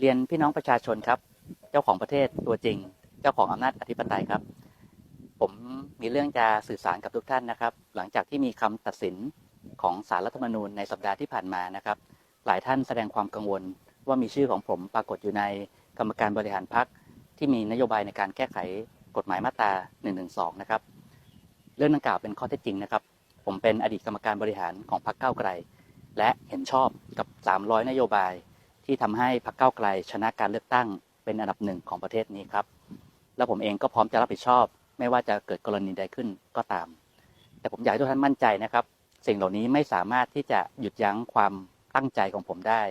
เรียนพี่น้องประชาชนครับ เจ้าของประเทศตัวจริง เจ้าของอำนาจอธิปไตยครับ ผมมีเรื่องจะสื่อสารกับทุกท่านนะครับ หลังจากที่มีคำตัดสินของสารรัฐธรรมนูญในสัปดาห์ที่ผ่านมานะครับ หลายท่านแสดงความกังวลว่ามีชื่อของผมปรากฏอยู่ในกรรมการบริหารพรรคที่มีนโยบายในการแก้ไขกฎหมายมาตรา112 นะครับ เรื่องดังกล่าวเป็นข้อเท็จจริงนะครับ ผมเป็นอดีตกรรมการบริหารของพรรคก้าวไกล และเห็นชอบกับ 300 นโยบาย ที่ทำให้พรรคเก้าไกลชนะการเลือกตั้งเป็นอันดับหนึ่งของประเทศนี้ครับ แล้วผมเองก็พร้อมจะรับผิดชอบ ไม่ว่าจะเกิดกรณีใดขึ้นก็ตาม แต่ผมอยากให้ทุกท่านมั่นใจนะครับ สิ่งเหล่านี้ไม่สามารถที่จะหยุดยั้งความตั้งใจของผมได้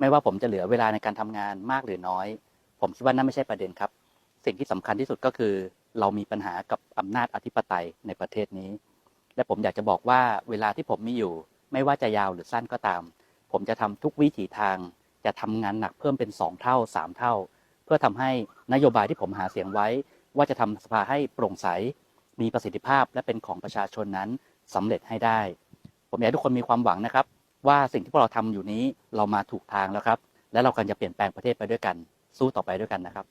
ไม่ว่าผมจะเหลือเวลาในการทำงานมากหรือน้อย ผมคิดว่านั่นไม่ใช่ประเด็นครับ สิ่งที่สำคัญที่สุดก็คือ เรามีปัญหากับอำนาจอธิปไตยในประเทศนี้ และผมอยากจะบอกว่าเวลาที่ผมมีอยู่ ไม่ว่าจะยาวหรือสั้นก็ตาม ผมจะทำทุกวิถีทาง จะทำงานหนักเพิ่มเป็น 2 เท่า 3 เท่า เพื่อทำให้นโยบายที่ผมหาเสียงไว้ ว่าจะทำสภาให้โปร่งใส มีประสิทธิภาพและเป็นของประชาชนนั้นสำเร็จให้ได้ ผมอยากให้ทุกคนมีความหวังนะครับ ว่าสิ่งที่พวกเราทำอยู่นี้เรามาถูกทางแล้วครับ และเรากำลังจะเปลี่ยนแปลงประเทศไปด้วยกัน สู้ต่อไปด้วยกันนะครับ